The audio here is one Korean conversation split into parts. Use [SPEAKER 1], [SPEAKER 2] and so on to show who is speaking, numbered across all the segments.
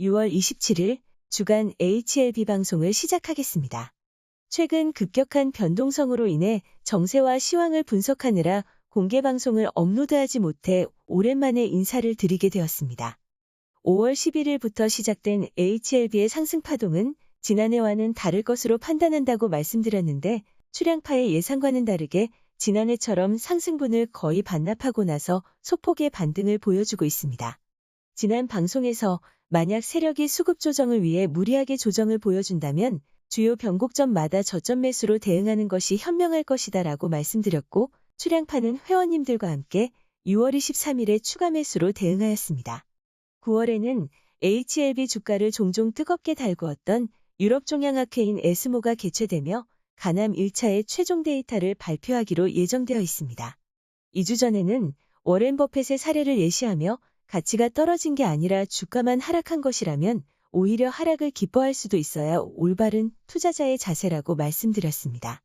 [SPEAKER 1] 6월 27일 주간 HLB 방송을 시작하겠습니다. 최근 급격한 변동성으로 인해 정세와 시황을 분석하느라 공개 방송을 업로드하지 못해 오랜만에 인사를 드리게 되었습니다. 5월 11일부터 시작된 HLB의 상승 파동은 지난해와는 다를 것으로 판단한다고 말씀드렸는데 출량파의 예상과는 다르게 지난해처럼 상승분을 거의 반납하고 나서 소폭의 반등을 보여주고 있습니다. 지난 방송에서 만약 세력이 수급 조정을 위해 무리하게 조정을 보여준다면 주요 변곡점마다 저점 매수로 대응하는 것이 현명할 것이다 라고 말씀드렸고 출량파는 회원님들과 함께 6월 23일에 추가 매수로 대응하였습니다. 9월에는 HLB 주가를 종종 뜨겁게 달구었던 유럽 종양학회인 에스모가 개최되며 가남 1차의 최종 데이터를 발표하기로 예정되어 있습니다. 2주 전에는 워렌 버펫의 사례를 예시하며 가치가 떨어진 게 아니라 주가만 하락한 것이라면 오히려 하락을 기뻐할 수도 있어야 올바른 투자자의 자세라고 말씀드렸습니다.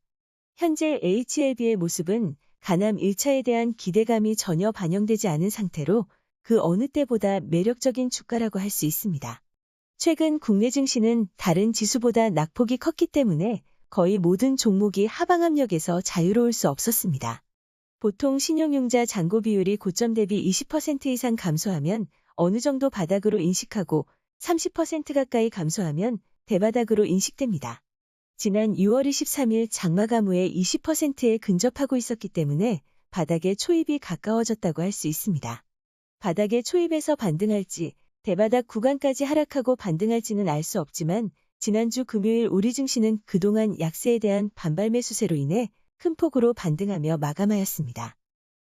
[SPEAKER 1] 현재 HLB의 모습은 가남 1차에 대한 기대감이 전혀 반영되지 않은 상태로 그 어느 때보다 매력적인 주가라고 할 수 있습니다. 최근 국내 증시는 다른 지수보다 낙폭이 컸기 때문에 거의 모든 종목이 하방 압력에서 자유로울 수 없었습니다. 보통 신용융자 잔고 비율이 고점 대비 20% 이상 감소하면 어느 정도 바닥으로 인식하고 30% 가까이 감소하면 대바닥으로 인식됩니다. 지난 6월 23일 장마 가무에 20%에 근접하고 있었기 때문에 바닥의 초입이 가까워졌다고 할 수 있습니다. 바닥의 초입에서 반등할지 대바닥 구간까지 하락하고 반등할지는 알 수 없지만 지난주 금요일 우리 증시는 그동안 약세에 대한 반발 매수세로 인해 큰 폭으로 반등하며 마감하였습니다.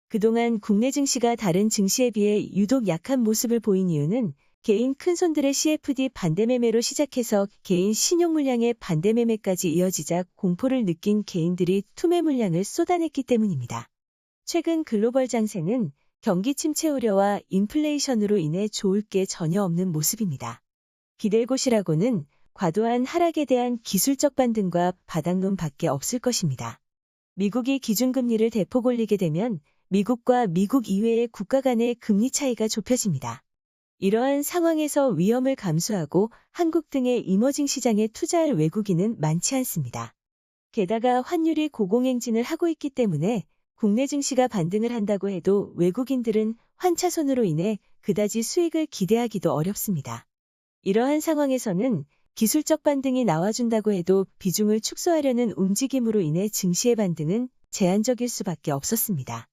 [SPEAKER 1] 그동안 국내 증시가 다른 증시에 비해 유독 약한 모습을 보인 이유는 개인 큰손들의 CFD 반대매매로 시작해서 개인 신용 물량의 반대매매까지 이어지자 공포를 느낀 개인들이 투매 물량을 쏟아냈기 때문입니다. 최근 글로벌 장세는 경기 침체 우려와 인플레이션으로 인해 좋을 게 전혀 없는 모습입니다. 기댈 곳이라고는 과도한 하락에 대한 기술적 반등과 바닥론 밖에 없을 것입니다. 미국이 기준금리를 대폭 올리게 되면 미국과 미국 이외의 국가 간의 금리 차이가 좁혀집니다. 이러한 상황에서 위험을 감수하고 한국 등의 이머징 시장에 투자할 외국인은 많지 않습니다. 게다가 환율이 고공행진을 하고 있기 때문에 국내 증시가 반등을 한다고 해도 외국인들은 환차손으로 인해 그다지 수익을 기대하기도 어렵습니다. 이러한 상황에서는 기술적 반등이 나와준다고 해도 비중을 축소하려는 움직임으로 인해 증시의 반등은 제한적일 수밖에 없었습니다.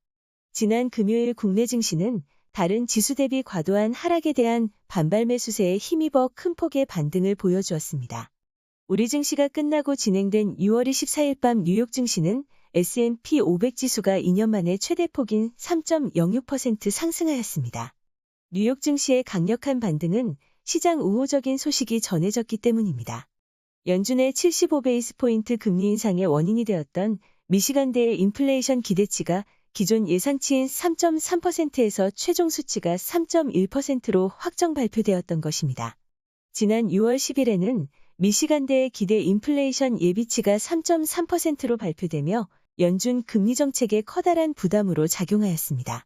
[SPEAKER 1] 지난 금요일 국내 증시는 다른 지수 대비 과도한 하락에 대한 반발 매수세에 힘입어 큰 폭의 반등을 보여주었습니다. 우리 증시가 끝나고 진행된 6월 24일 밤 뉴욕 증시는 S&P 500 지수가 2년 만에 최대폭인 3.06% 상승하였습니다. 뉴욕 증시의 강력한 반등은 시장 우호적인 소식이 전해졌기 때문입니다. 연준의 75베이스 포인트 금리 인상의 원인이 되었던 미시간대의 인플레이션 기대치가 기존 예상치인 3.3%에서 최종 수치가 3.1%로 확정 발표되었던 것입니다. 지난 6월 10일에는 미시간대의 기대 인플레이션 예비치가 3.3%로 발표되며 연준 금리 정책에 커다란 부담으로 작용하였습니다.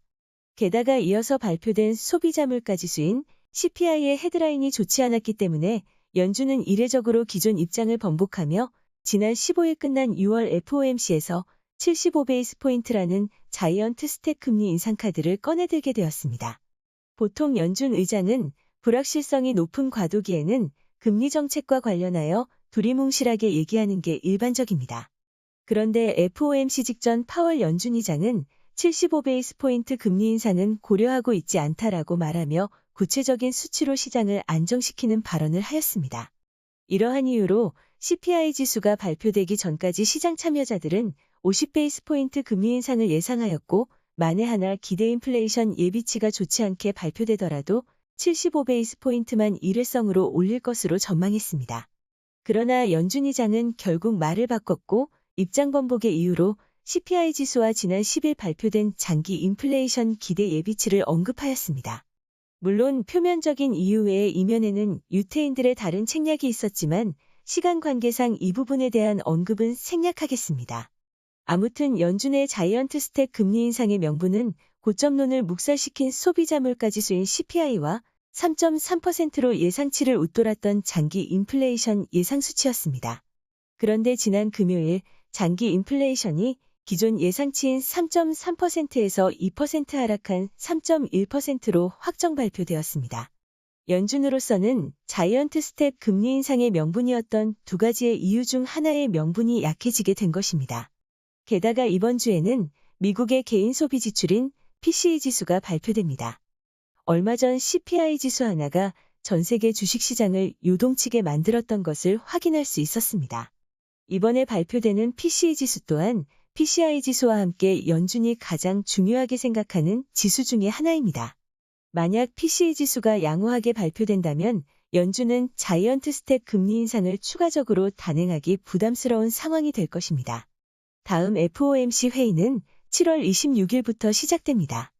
[SPEAKER 1] 게다가 이어서 발표된 소비자 물가 지수인 CPI의 헤드라인이 좋지 않았기 때문에 연준은 이례적으로 기존 입장을 번복하며 지난 15일 끝난 6월 FOMC에서 75베이스 포인트라는 자이언트 스택 금리 인상 카드를 꺼내들게 되었습니다. 보통 연준 의장은 불확실성이 높은 과도기에는 금리 정책과 관련하여 두리뭉실하게 얘기하는 게 일반적입니다. 그런데 FOMC 직전 파월 연준 의장은 75베이스 포인트 금리 인상은 고려하고 있지 않다라고 말하며 구체적인 수치로 시장을 안정시키는 발언을 하였습니다. 이러한 이유로 CPI 지수가 발표되기 전까지 시장 참여자들은 50베이스 포인트 금리 인상을 예상하였고 만에 하나 기대 인플레이션 예비치가 좋지 않게 발표되더라도 75베이스 포인트만 일회성으로 올릴 것으로 전망했습니다. 그러나 연준의장은 결국 말을 바꿨고 입장 번복의 이유로 CPI 지수와 지난 10일 발표된 장기 인플레이션 기대 예비치를 언급하였습니다. 물론 표면적인 이유 외에 이면에는 유태인들의 다른 책략이 있었지만 시간 관계상 이 부분에 대한 언급은 생략하겠습니다. 아무튼 연준의 자이언트 스택 금리 인상의 명분은 고점론을 묵살시킨 소비자 물가 지수인 CPI와 3.3%로 예상치를 웃돌았던 장기 인플레이션 예상 수치였습니다. 그런데 지난 금요일 장기 인플레이션이 기존 예상치인 3.3%에서 2% 하락한 3.1%로 확정 발표되었습니다. 연준으로서는 자이언트 스텝 금리 인상의 명분이었던 두 가지의 이유 중 하나의 명분이 약해지게 된 것입니다. 게다가 이번 주에는 미국의 개인 소비 지출인 PCE 지수가 발표됩니다. 얼마 전 CPI 지수 하나가 전 세계 주식시장을 요동치게 만들었던 것을 확인할 수 있었습니다. 이번에 발표되는 PCE 지수 또한 PCI 지수와 함께 연준이 가장 중요하게 생각하는 지수 중의 하나입니다. 만약 PCE 지수가 양호하게 발표된다면 연준은 자이언트 스텝 금리 인상을 추가적으로 단행하기 부담스러운 상황이 될 것입니다. 다음 FOMC 회의는 7월 26일부터 시작됩니다.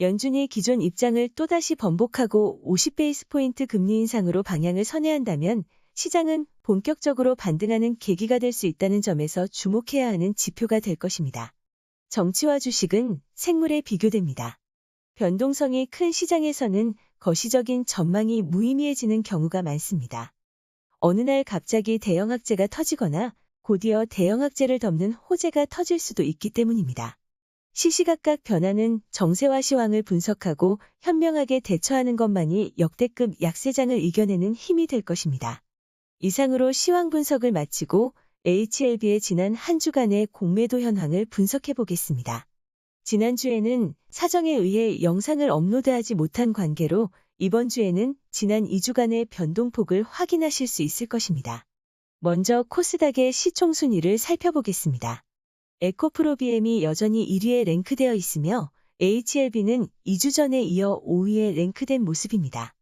[SPEAKER 1] 연준이 기존 입장을 또다시 번복하고 50베이스포인트 금리 인상으로 방향을 선회한다면 시장은 본격적으로 반등하는 계기가 될 수 있다는 점에서 주목해야 하는 지표가 될 것입니다. 정치와 주식은 생물에 비교됩니다. 변동성이 큰 시장에서는 거시적인 전망이 무의미해지는 경우가 많습니다. 어느 날 갑자기 대형악재가 터지거나 곧이어 대형악재를 덮는 호재가 터질 수도 있기 때문입니다. 시시각각 변하는 정세와 시황을 분석하고 현명하게 대처하는 것만이 역대급 약세장을 이겨내는 힘이 될 것입니다. 이상으로 시황 분석을 마치고 HLB의 지난 한 주간의 공매도 현황을 분석해 보겠습니다. 지난주에는 사정에 의해 영상을 업로드하지 못한 관계로 이번 주에는 지난 2주간의 변동폭을 확인하실 수 있을 것입니다. 먼저 코스닥의 시총 순위를 살펴보겠습니다. 에코프로비엠이 여전히 1위에 랭크되어 있으며 HLB는 2주 전에 이어 5위에 랭크된 모습입니다.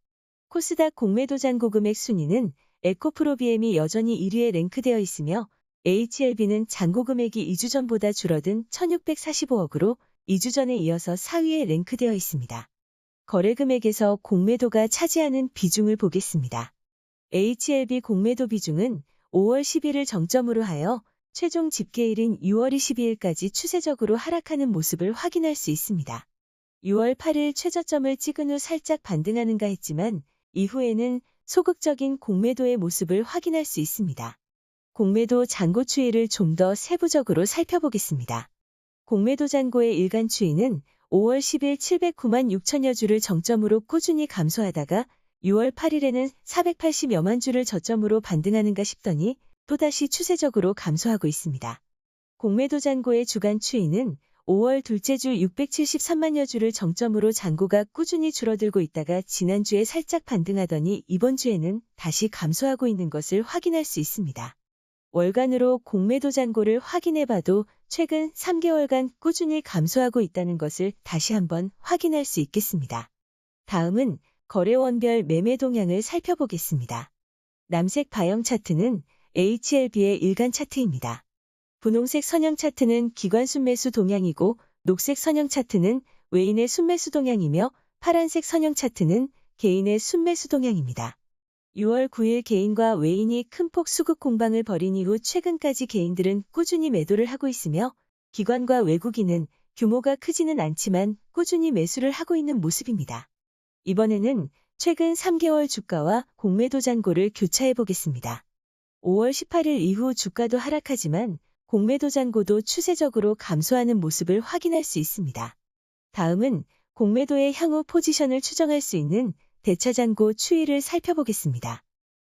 [SPEAKER 1] 코스닥 공매도 잔 고 금액 순위는 에코프로비엠이 여전히 1위에 랭크되어 있으며 HLB는 잔고 금액이 2주 전보다 줄어든 1645억으로 2주 전에 이어서 4위에 랭크되어 있습니다. 거래 금액에서 공매도가 차지하는 비중을 보겠습니다. HLB 공매도 비중은 5월 10일을 정점으로 하여 최종 집계일인 6월 22일까지 추세적으로 하락하는 모습을 확인할 수 있습니다. 6월 8일 최저점을 찍은 후 살짝 반등하는가 했지만 이후에는 소극적인 공매도의 모습을 확인할 수 있습니다. 공매도 잔고 추이를 좀 더 세부적으로 살펴보겠습니다. 공매도 잔고의 일간 추이는 5월 10일 709만 6천여 주를 정점으로 꾸준히 감소하다가 6월 8일에는 480여만 주를 저점으로 반등하는가 싶더니 또다시 추세적으로 감소하고 있습니다. 공매도 잔고의 주간 추이는 5월 둘째 주 673만여 주를 정점으로 잔고가 꾸준히 줄어들고 있다가 지난주에 살짝 반등하더니 이번 주에는 다시 감소하고 있는 것을 확인할 수 있습니다. 월간으로 공매도 잔고를 확인해 봐도 최근 3개월간 꾸준히 감소하고 있다는 것을 다시 한번 확인할 수 있겠습니다. 다음은 거래원별 매매 동향을 살펴보겠습니다. 남색 바형 차트는 HLB의 일간 차트입니다. 분홍색 선형 차트는 기관 순매수 동향이고 녹색 선형 차트는 외인의 순매수 동향이며 파란색 선형 차트는 개인의 순매수 동향입니다. 6월 9일 개인과 외인이 큰 폭 수급 공방을 벌인 이후 최근까지 개인들은 꾸준히 매도를 하고 있으며 기관과 외국인은 규모가 크지는 않지만 꾸준히 매수를 하고 있는 모습입니다. 이번에는 최근 3개월 주가와 공매도 잔고를 교차해 보겠습니다. 5월 18일 이후 주가도 하락하지만 공매도 잔고도 추세적으로 감소하는 모습을 확인할 수 있습니다. 다음은 공매도의 향후 포지션을 추정할 수 있는 대차 잔고 추이를 살펴보겠습니다.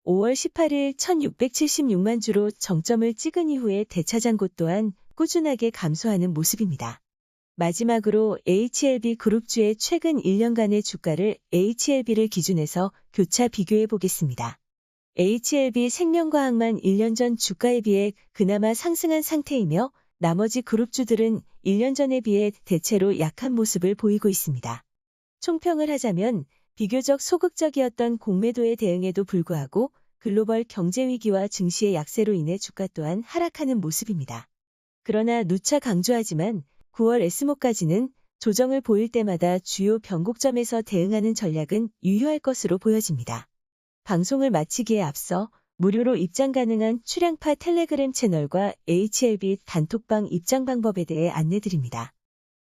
[SPEAKER 1] 5월 18일 1676만 주로 정점을 찍은 이후에 대차 잔고 또한 꾸준하게 감소하는 모습입니다. 마지막으로 HLB 그룹주의 최근 1년간의 주가를 HLB를 기준해서 교차 비교해 보겠습니다. HLB 생명과학만 1년 전 주가에 비해 그나마 상승한 상태이며 나머지 그룹주들은 1년 전에 비해 대체로 약한 모습을 보이고 있습니다. 총평을 하자면 비교적 소극적이었던 공매도에 대응에도 불구하고 글로벌 경제 위기와 증시의 약세로 인해 주가 또한 하락하는 모습입니다. 그러나 누차 강조하지만 9월 S모까지는 조정을 보일 때마다 주요 변곡점에서 대응하는 전략은 유효할 것으로 보여집니다. 방송을 마치기에 앞서 무료로 입장 가능한 출향파 텔레그램 채널과 HLB 단톡방 입장 방법에 대해 안내드립니다.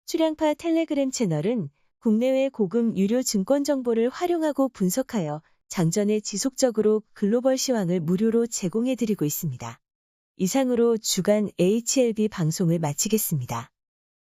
[SPEAKER 1] 출향파 텔레그램 채널은 국내외 고급 유료 증권 정보를 활용하고 분석하여 장전에 지속적으로 글로벌 시황을 무료로 제공해드리고 있습니다. 이상으로 주간 HLB 방송을 마치겠습니다.